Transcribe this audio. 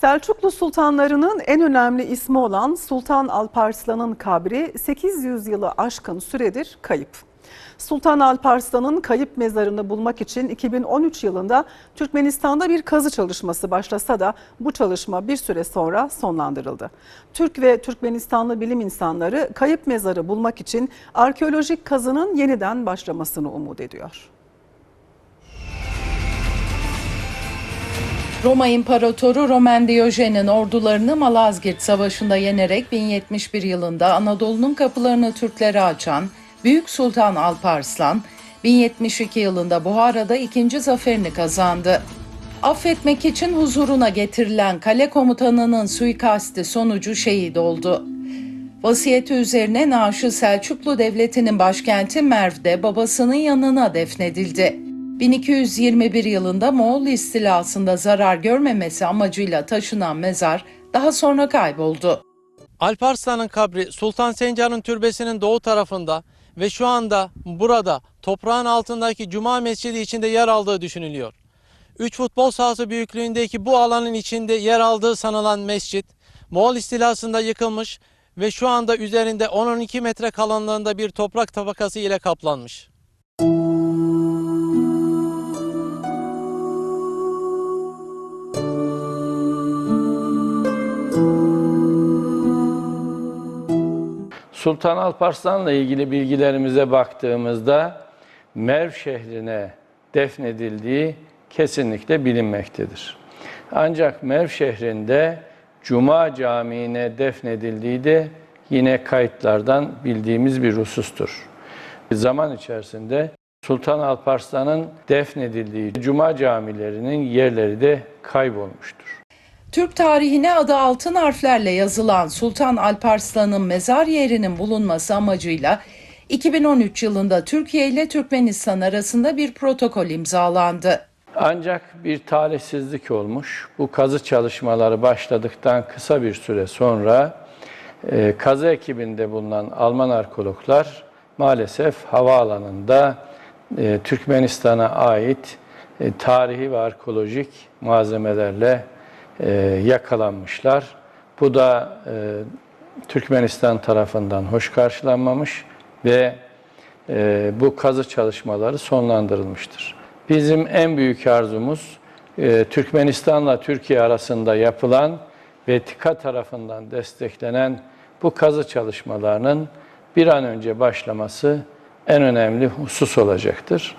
Selçuklu sultanlarının en önemli ismi olan Sultan Alparslan'ın kabri 800 yılı aşkın süredir kayıp. Sultan Alparslan'ın kayıp mezarını bulmak için 2013 yılında Türkmenistan'da bir kazı çalışması başlasa da bu çalışma bir süre sonra sonlandırıldı. Türk ve Türkmenistanlı bilim insanları kayıp mezarı bulmak için arkeolojik kazının yeniden başlamasını umut ediyor. Roma İmparatoru Roman Diyojen'in ordularını Malazgirt Savaşı'nda yenerek 1071 yılında Anadolu'nun kapılarını Türklere açan Büyük Sultan Alparslan, 1072 yılında Buhara'da ikinci zaferini kazandı. Affetmek için huzuruna getirilen kale komutanının suikasti sonucu şehit oldu. Vasiyeti üzerine naaşı Selçuklu Devleti'nin başkenti Merv'de babasının yanına defnedildi. 1221 yılında Moğol istilasında zarar görmemesi amacıyla taşınan mezar daha sonra kayboldu. Alparslan'ın kabri Sultan Sencer'in türbesinin doğu tarafında ve şu anda burada toprağın altındaki Cuma Mescidi içinde yer aldığı düşünülüyor. 3 futbol sahası büyüklüğündeki bu alanın içinde yer aldığı sanılan mescit Moğol istilasında yıkılmış ve şu anda üzerinde 10-12 metre kalınlığında bir toprak tabakası ile kaplanmış. Sultan Alparslan'la ilgili bilgilerimize baktığımızda Merv şehrine defnedildiği kesinlikle bilinmektedir. Ancak Merv şehrinde Cuma Camii'ne defnedildiği de yine kayıtlardan bildiğimiz bir husustur. Zaman içerisinde Sultan Alparslan'ın defnedildiği Cuma camilerinin yerleri de kaybolmuştur. Türk tarihine adı altın harflerle yazılan Sultan Alparslan'ın mezar yerinin bulunması amacıyla 2013 yılında Türkiye ile Türkmenistan arasında bir protokol imzalandı. Ancak bir talihsizlik olmuş. Bu kazı çalışmaları başladıktan kısa bir süre sonra e, kazı ekibinde bulunan Alman arkeologlar maalesef havaalanında e, Türkmenistan'a ait e, tarihi ve arkeolojik malzemelerle e, yakalanmışlar. Bu da e, Türkmenistan tarafından hoş karşılanmamış ve e, bu kazı çalışmaları sonlandırılmıştır. Bizim en büyük arzumuz e, Türkmenistan'la Türkiye arasında yapılan ve TİKA tarafından desteklenen bu kazı çalışmalarının bir an önce başlaması en önemli husus olacaktır.